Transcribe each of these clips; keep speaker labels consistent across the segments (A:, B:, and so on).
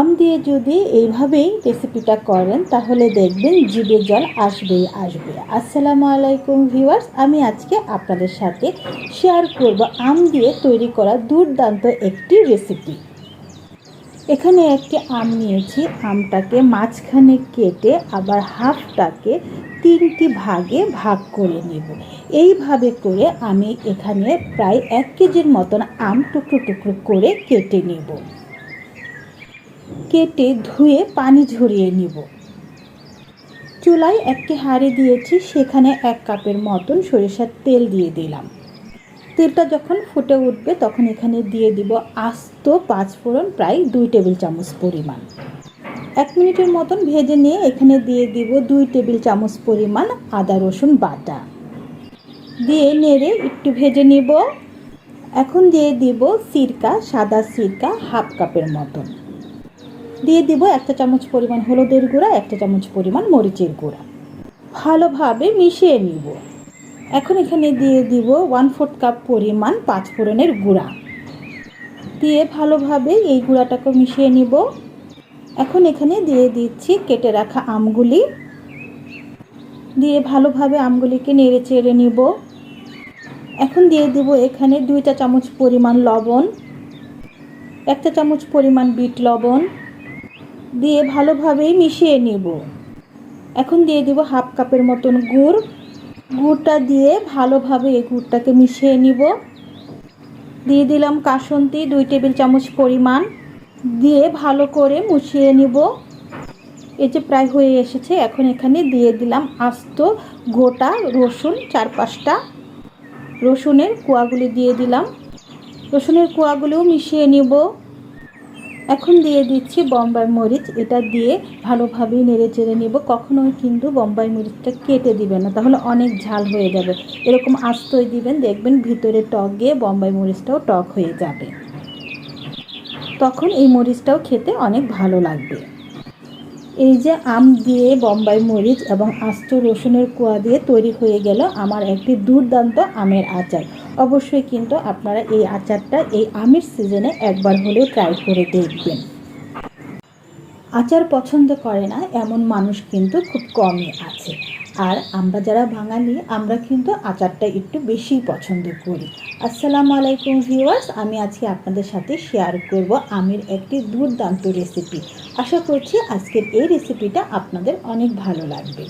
A: আম দিয়ে যদি এইভাবেই রেসিপিটা করেন, তাহলে দেখবেন জিভে জল আসবেই আসবে। আসসালামু আলাইকুম ভিউয়ার্স আমি আজকে আপনাদের সাথে শেয়ার করব আম দিয়ে তৈরি করা দুর্দান্ত একটি রেসিপি এখানে একটি আম নিয়েছি, আমটাকে মাঝখানে কেটে আবার হাফটাকে তিনটি ভাগে ভাগ করে নেব। এইভাবে করে আমি এখানে প্রায় এক কেজির মতন আম টুকরো টুকরো করে কেটে নেব। কেটে ধুয়ে পানি ঝরিয়ে নিব। চুলায় একটি হাঁড়ি দিয়েছি, সেখানে এক কাপের মতন সরিষার তেল দিয়ে দিলাম। তেলটা যখন ফুটে উঠবে, তখন এখানে দিয়ে দিব আস্ত পাঁচ ফোড়ন প্রায় দুই টেবিল চামচ পরিমাণ। এক মিনিটের মতন ভেজে নিয়ে এখানে দিয়ে দিব দুই টেবিল চামচ পরিমাণ আদা রসুন বাটা। দিয়ে নেড়ে একটু ভেজে নিব। এখন দিয়ে দিব সিরকা, সাদা সিরকা, হাফ কাপের মতন। দিয়ে দিব একটা চামচ পরিমাণ হলুদের গুঁড়া, একটা চামচ পরিমাণ মরিচের গুঁড়া। ভালোভাবে মিশিয়ে নিব। এখন এখানে দিয়ে দিব ওয়ান ফোর্থ কাপ পরিমাণ পাঁচ ফোড়নের গুঁড়া। দিয়ে ভালোভাবে এই গুঁড়াটাকে মিশিয়ে নিব। এখন এখানে দিয়ে দিচ্ছি কেটে রাখা আমগুলি। দিয়ে ভালোভাবে আমগুলিকে নেড়ে চেড়ে নিব। এখন দিয়ে দিব এখানে দুইটা চামচ পরিমাণ লবণ, একটা চামচ পরিমাণ বিট লবণ। দিয়ে ভালোভাবেই মিশিয়ে নিব। এখন দিয়ে দিব হাফ কাপের মতন গুড়। গুড়টা দিয়ে ভালোভাবে এই গুড়টাকে মিশিয়ে নিব। দিয়ে দিলাম কাসন্তি দুই টেবিল চামচ পরিমাণ। দিয়ে ভালো করে মুছিয়ে নিব। এই যে প্রায় হয়ে এসেছে, এখন এখানে দিয়ে দিলাম আস্ত গোটা রসুন চার পাঁচটা রসুনের কুয়াগুলি দিয়ে দিলাম। রসুনের কুয়াগুলিও মিশিয়ে নিব। এখন দিয়ে দিচ্ছি বম্বাই মরিচ। এটা দিয়ে ভালোভাবে নেড়ে চেড়ে নেব। কখনোই কিন্তু বম্বাই মরিচটা কেটে দিবেন না। তাহলে অনেক ঝাল হয়ে যাবে। এরকম আস্তই দিবেন, দেখবেন ভিতরে টক গিয়ে বম্বাই মরিচটাও টক হয়ে যাবে। তখন এই মরিচটাও খেতে অনেক ভালো লাগবে। এই যে আম দিয়ে বম্বাই মরিচ এবং আস্ত রসুনের কোয়া দিয়ে তৈরি হয়ে গেল আমার একটি দুর্দান্ত আমের আচার। অবশ্যই কিন্তু আপনারা এই আচারটা এই আমের সিজনে একবার হলেও ট্রাই করে দেখবেন। আচার পছন্দ করে না, এমন মানুষ কিন্তু খুব কমই আছে। আর আমরা যারা বাঙালি, আমরা কিন্তু আচারটা একটু বেশি পছন্দ করি। আসসালামু আলাইকুম ভিউয়ার্স আমি আজকে আপনাদের সাথে শেয়ার করব আমের একটি দুর্দান্ত রেসিপি আশা করছি আজকের এই রেসিপিটা আপনাদের অনেক ভালো লাগবে।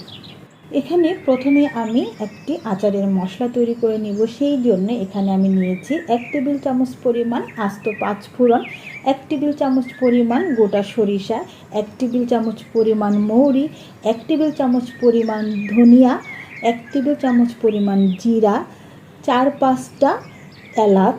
A: এখানে প্রথমে আমি একটি আচারের মশলা তৈরি করে নিব। সেই জন্য এখানে আমি নিয়েছি এক টেবিল চামচ পরিমাণ আস্ত পাঁচ ফোড়ন, এক টেবিল চামচ পরিমাণ গোটা সরিষা, এক টেবিল চামচ পরিমাণ মৌরি, এক টেবিল চামচ পরিমাণ ধনিয়া, এক টেবিল চামচ পরিমাণ জিরা, চার পাঁচটা এলাচ,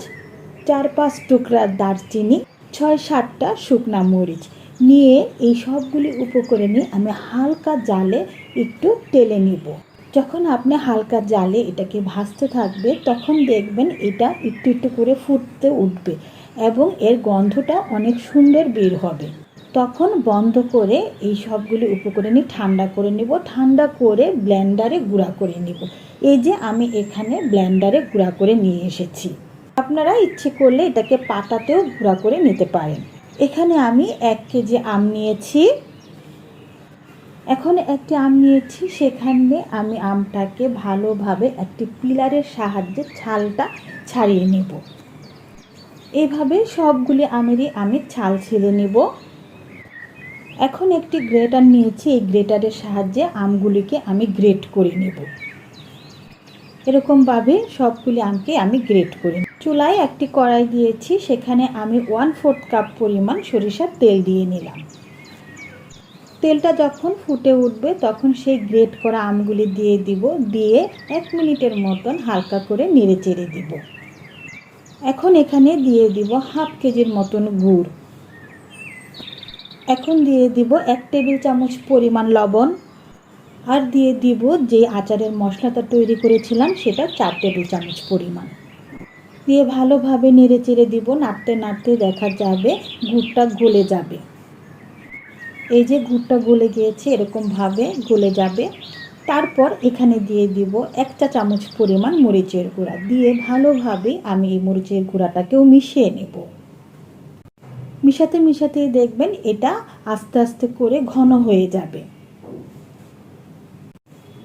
A: চার পাঁচ টুকরা দারচিনি, ছয় সাতটা শুকনা মরিচ। নিয়ে এই সবগুলি উপকরণে আমি হালকা জালে একটু টেলে নিব। যখন আপনি হালকা জালে এটাকে ভাজতে থাকবে, তখন দেখবেন এটা একটু একটু করে ফুটতে উঠবে এবং এর গন্ধটা অনেক সুন্দর বের হবে। তখন বন্ধ করে এই সবগুলি উপকরণে ঠান্ডা করে নেব, ঠান্ডা করে ব্লেন্ডারে গুঁড়া করে নেব। এই যে আমি এখানে ব্লেন্ডারে গুঁড়া করে নিয়ে এসেছি। আপনারা ইচ্ছে করলে এটাকে পাতাতেও গুঁড়া করে নিতে পারেন। এখানে আমি এক কেজি আম নিয়েছি। এখন একটি আম নিয়েছি, সেখানে আমি আমটাকে ভালোভাবে একটি পিলারের সাহায্যে ছালটা ছাড়িয়ে নেব। এভাবে সবগুলি আমেরই আমি ছাল ছিলে নেব। এখন একটি গ্রেটার নিয়েছি, এই গ্রেটারের সাহায্যে আমগুলিকে আমি গ্রেট করে নেব। এরকমভাবে সবগুলি আমকে আমি গ্রেট করে নেব। চুলায় একটি কড়াই দিয়েছি, সেখানে আমি ওয়ান ফোর্থ কাপ পরিমাণ সরিষার তেল দিয়ে নিলাম। তেলটা যখন ফুটে উঠবে, তখন সেই গ্রেট করা আমগুলি দিয়ে দিব, দিয়ে এক মিনিটের মতন হালকা করে নেড়ে চেড়ে দিব। এখন এখানে দিয়ে দিব হাফ কেজির মতন গুড়। এখন দিয়ে দিব এক টেবিল চামচ পরিমাণ লবণ, আর দিয়ে দিব যে আচারের মশলাটা তৈরি করেছিলাম, সেটা চার টেবিল চামচ পরিমাণ। দিয়ে ভালোভাবে নেড়ে চেড়ে দিব, নাড়তে নাড়তে দেখা যাবে গুড়টা গলে যাবে। এই যে গুড়টা গলে গিয়েছে, এরকমভাবে গলে যাবে। তারপর এখানে দিয়ে দিব এক চা চামচ পরিমাণ মরিচের গুঁড়া। দিয়ে ভালোভাবে আমি এই মরিচের গুঁড়াটাকেও মিশিয়ে নেব। মিশাতে মিশাতে দেখবেন এটা আস্তে আস্তে করে ঘন হয়ে যাবে।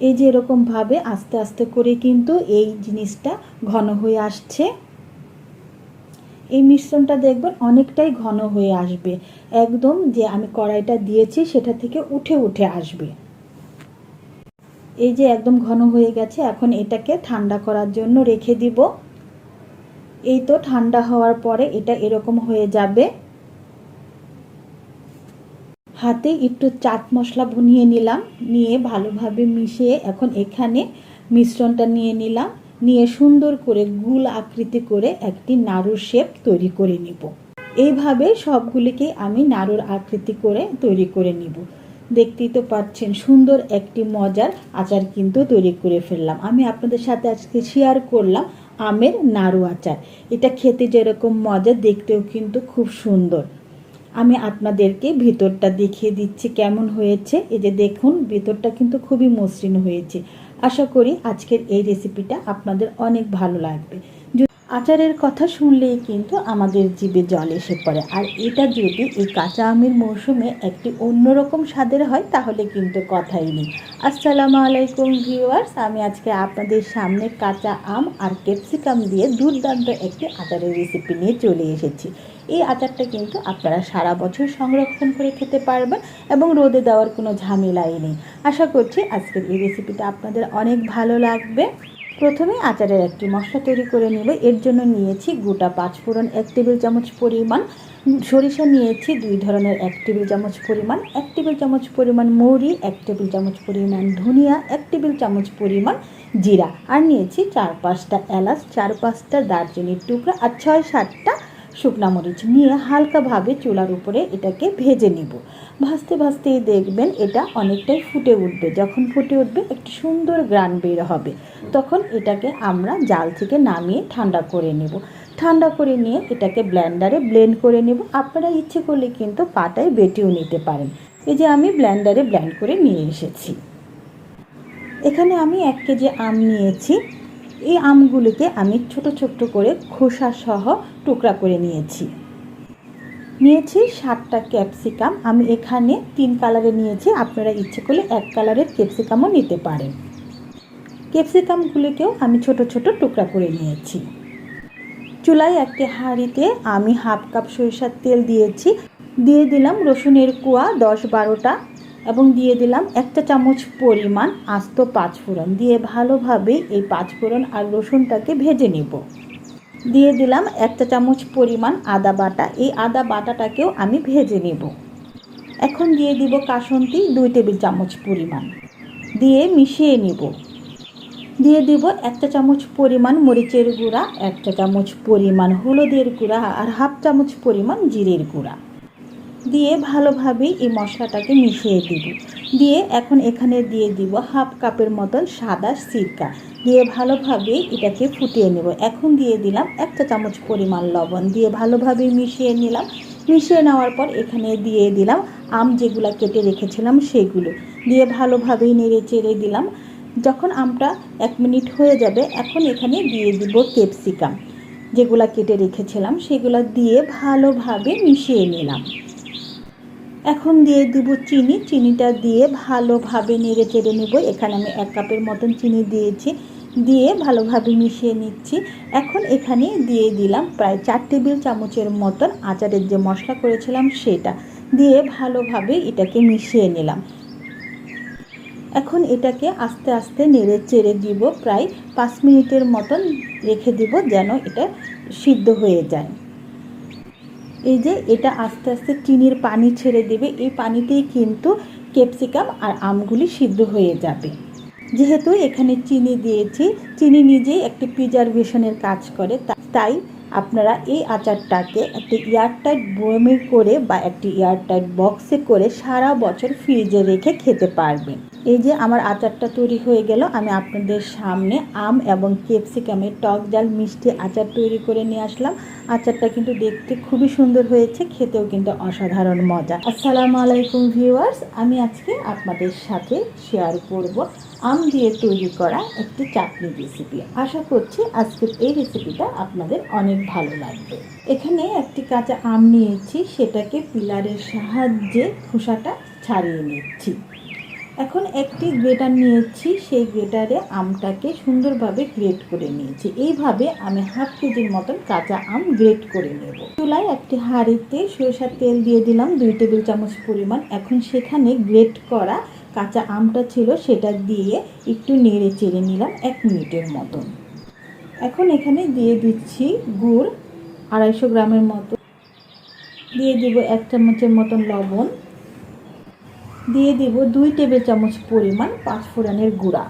A: এই যে এরকমভাবে আস্তে আস্তে করে কিন্তু এই জিনিসটা ঘন হয়ে আসছে। এই মিশ্রণটা দেখবেন অনেকটাই ঘন হয়ে আসবে। একদম যে আমি কড়াইটা দিয়েছি সেটা থেকে উঠে উঠে আসবে। এই যে একদম ঘন হয়ে গেছে, এখন এটাকে ঠান্ডা করার জন্য রেখে দিব। এই তো ঠান্ডা হওয়ার পরে এটা এরকম হয়ে যাবে। হাতে একটু চাট মশলা নিয়ে নিলাম, নিয়ে ভালোভাবে মিশিয়ে এখন এখানে মিশ্রণটা নিয়ে নিলাম। নিয়ে সুন্দর করে গুল আকৃতি করে একটি নাড়ুর শেপ তৈরি করে নিব। এইভাবে সবগুলিকে আমি নাড়ুর আকৃতি করে তৈরি করে নিব। দেখতেই তো পাচ্ছেন সুন্দর একটি মজার আচার কিন্তু তৈরি করে ফেললাম। আমি আপনাদের সাথে আজকে শেয়ার করলাম আমের নাড়ু আচার। এটা খেতে যেরকম মজা, দেখতেও কিন্তু খুব সুন্দর। আমি আপনাদেরকে ভিতরটা দেখিয়ে দিচ্ছি কেমন হয়েছে। এই যে দেখুন, ভিতরটা কিন্তু খুবই মসৃণ হয়েছে। আশা করি আজকের এই রেসিপিটা আপনাদের অনেক ভালো লাগবে। আচারের কথা শুনলেই কিন্তু আমাদের জিভে জল এসে পড়ে। আর এটা যদি এই কাঁচা আমের মৌসুমে একটি অন্যরকম স্বাদের হয়, তাহলে কিন্তু কথাই নেই। আসসালামু আলাইকুম ভিউয়ার্স, আমি আজকে আপনাদের সামনে কাঁচা আম আর ক্যাপসিকাম দিয়ে দুর্দান্ত একটি আচারের রেসিপি নিয়ে চলে এসেছি। এই আচারটা কিন্তু আপনারা সারা বছর সংরক্ষণ করে খেতে পারবেন এবং রোদে দেওয়ার কোনো ঝামেলাই নেই। আশা করছি আজকের এই রেসিপিটা আপনাদের অনেক ভালো লাগবে। প্রথমে আচারের একটি মশলা তৈরি করে নেব এর জন্য নিয়েছি গোটা পাঁচফোড়ন এক টেবিল চামচ পরিমাণ সরিষা নিয়েছি দুই ধরনের এক টেবিল চামচ পরিমাণ, এক টেবিল চামচ পরিমাণ মৌরি, এক টেবিল চামচ পরিমাণ ধনিয়া, এক টেবিল চামচ পরিমাণ জিরা। আর নিয়েছি চার পাঁচটা এলাচ, চার পাঁচটা দারচিনির টুকরা আর ছয় সাতটা শুকনা মরিচ নিয়ে হালকাভাবে চুলার উপরে এটাকে ভেজে নিব। ভাজতে ভাজতেই দেখবেন এটা অনেকটাই ফুটে উঠবে। যখন ফুটে উঠবে, একটি সুন্দর গ্রান বের হবে। তখন এটাকে আমরা জাল থেকে নামিয়ে ঠান্ডা করে নেব। ঠান্ডা করে নিয়ে এটাকে ব্ল্যান্ডারে ব্লেন্ড করে নেব। আপনারা ইচ্ছে করলে কিন্তু পাটায় বেটেও নিতে পারেন। এই যে আমি ব্ল্যান্ডারে ব্ল্যান্ড করে নিয়ে এসেছি। এখানে আমি এক কেজি আম নিয়েছি। এই আমগুলিকে আমি ছোট ছোট করে খোসা সহ টুকরা করে নিয়েছি। নিয়েছি সাতটা ক্যাপসিকাম। আমি এখানে তিন কালারে নিয়েছি। আপনারা ইচ্ছে করলে এক কালারের ক্যাপসিকামও নিতে পারেন। ক্যাপসিকামগুলিকেও আমি ছোট ছোট টুকরা করে নিয়েছি। চুলায় একটি হাঁড়িতে আমি হাফ কাপ সরিষার তেল দিয়েছি। দিয়ে দিলাম রসুনের কুয়া দশ বারোটা এবং দিয়ে দিলাম একটা চামচ পরিমাণ আস্ত পাঁচফোড়ন। দিয়ে ভালোভাবে এই পাঁচফোড়ন আর রসুনটাকে ভেজে নেব। দিয়ে দিলাম একটা চামচ পরিমাণ আদা বাটা। এই আদা বাটাটাকেও আমি ভেজে নেব। এখন দিয়ে দিব কাসন্তি দুই টেবিল চামচ পরিমাণ। দিয়ে মিশিয়ে নেব। দিয়ে দিব একটা চামচ পরিমাণ মরিচের গুঁড়া, একটা চামচ পরিমাণ হলুদের গুঁড়া আর হাফ চামচ পরিমাণ জিরের গুঁড়া। দিয়ে ভালোভাবে এই মশলাটাকে মিশিয়ে দিব। দিয়ে এখন এখানে দিয়ে দিব হাফ কাপের মতন সাদা সিরকা। দিয়ে ভালোভাবে এটাকে ফুটিয়ে নেব। এখন দিয়ে দিলাম একটা চামচ পরিমাণ লবণ। দিয়ে ভালোভাবে মিশিয়ে নিলাম। মিশিয়ে নেওয়ার পর এখানে দিয়ে দিলাম আম যেগুলো কেটে রেখেছিলাম সেগুলো। দিয়ে ভালোভাবেই নেড়ে চেড়ে দিলাম। যখন আমটা এক মিনিট হয়ে যাবে, এখন এখানে দিয়ে দিব ক্যাপসিকাম। যেগুলো কেটে রেখেছিলাম সেগুলো দিয়ে ভালোভাবে মিশিয়ে নিলাম। এখন দিয়ে দেবো চিনি। চিনিটা দিয়ে ভালোভাবে নেড়ে চেড়ে নেব। এখানে আমি এক কাপের মতন চিনি দিয়েছি। দিয়ে ভালোভাবে মিশিয়ে নিচ্ছি। এখন এখানে দিয়ে দিলাম প্রায় চার টেবিল চামচের মতন আচারের যে মশলা করেছিলাম সেটা। দিয়ে ভালোভাবে এটাকে মিশিয়ে নিলাম। এখন এটাকে আস্তে আস্তে নেড়ে চেড়ে দিব। প্রায় পাঁচ মিনিটের মতন রেখে দিব যেন এটা সিদ্ধ হয়ে যায়। এই যে এটা আস্তে আস্তে চিনির পানি ছেড়ে দেবে। এই পানিতেই কিন্তু ক্যাপসিকাম আর আমগুলি সিদ্ধ হয়ে যাবে। যেহেতু এখানে চিনি দিয়েছি, চিনি নিজেই একটি প্রিজারভেশনের কাজ করে। তাই আপনারা এই আচারটাকে একটি এয়ারটাইট বয়মে করে বা একটি এয়ারটাইট বক্সে করে সারা বছর ফ্রিজে রেখে খেতে পারবেন। এই যে আমার আচারটা তৈরি হয়ে গেল, আমি আপনাদের সামনে আম এবং ক্যাপসিকামের টক জাল মিষ্টি আচার তৈরি করে নিয়ে আসলাম। আচারটা কিন্তু দেখতে খুবই সুন্দর হয়েছে, খেতেও কিন্তু অসাধারণ মজা। আসসালামু আলাইকুম ভিউয়ার্স, আমি আজকে আপনাদের সাথে শেয়ার করব আম দিয়ে তৈরি করা একটি চাটনি রেসিপি আশা করছি আজকের এই রেসিপিটা আপনাদের অনেক ভালো লাগবে। এখানে একটি কাঁচা আম নিয়েছি, সেটাকে পিলারের সাহায্যে খোসাটা ছাড়িয়ে নিচ্ছি। এখন একটি গ্রেটার নিয়েছি, সেই গ্রেটারে আমটাকে সুন্দরভাবে গ্রেট করে নিয়েছি। এইভাবে আমি হাফ কেজির মতন কাঁচা আম গ্রেট করে নেব। চুলায় একটি হাঁড়িতে সরিষার তেল দিয়ে দিলাম দুই টেবিল চামচ পরিমাণ। এখন সেখানে গ্রেট করা কাঁচা আমটা ছিল সেটা দিয়ে একটু নেড়ে চেড়ে নিলাম এক মিনিটের মতন। এখন এখানে দিয়ে দিচ্ছি গুড় আড়াইশো গ্রামের মতো। দিয়ে দিব এক চামচের মতন লবণ। দিয়ে দিব দুই টেবিল চামচ পরিমাণ পাঁচফোড়নের গুঁড়া।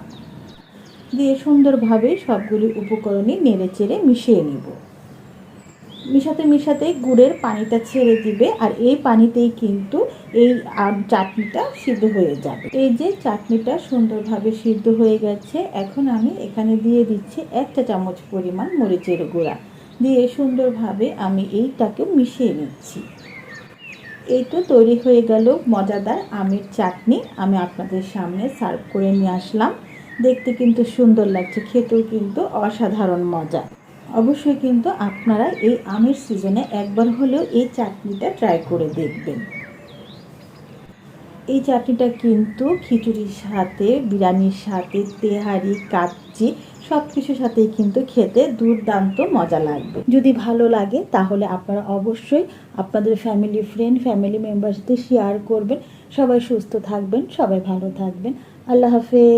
A: দিয়ে সুন্দরভাবে সবগুলি উপকরণই নেড়ে চেড়ে মিশিয়ে নিব। মিশাতে মিশাতে গুড়ের পানিটা ছেড়ে দিবে আর এই পানিতেই কিন্তু এই চাটনিটা সিদ্ধ হয়ে যাবে। এই যে চাটনিটা সুন্দরভাবে সিদ্ধ হয়ে গেছে, এখন আমি এখানে দিয়ে দিচ্ছি একটা চামচ পরিমাণ মরিচের গুঁড়া। দিয়ে সুন্দরভাবে আমি এইটাকে মিশিয়ে নিচ্ছি। এই তো তৈরি হয়ে গেল মজাদার আমের চাটনি। আমি আপনাদের সামনে সার্ভ করে নিয়ে আসলাম। দেখতে কিন্তু সুন্দর লাগছে, খেতেও কিন্তু অসাধারণ মজা। অবশ্যই কিন্তু আপনারা এই আমের সিজনে একবার হলেও এই চাটনিটা ট্রাই করে দেখবেন। এই চাটনিটা কিন্তু খিচুড়ির সাথে, বিরিয়ানির সাথে, তেহারি, কাচ্চি সব কিছুর সাথেই কিন্তু খেতে দুর্দান্ত মজা লাগবে। যদি ভালো লাগে, তাহলে আপনারা অবশ্যই আপনাদের ফ্যামিলি ফ্রেন্ড ফ্যামিলি মেম্বারসদের শেয়ার করবেন। সবাই সুস্থ থাকবেন, সবাই ভালো থাকবেন। আল্লাহ হাফেজ।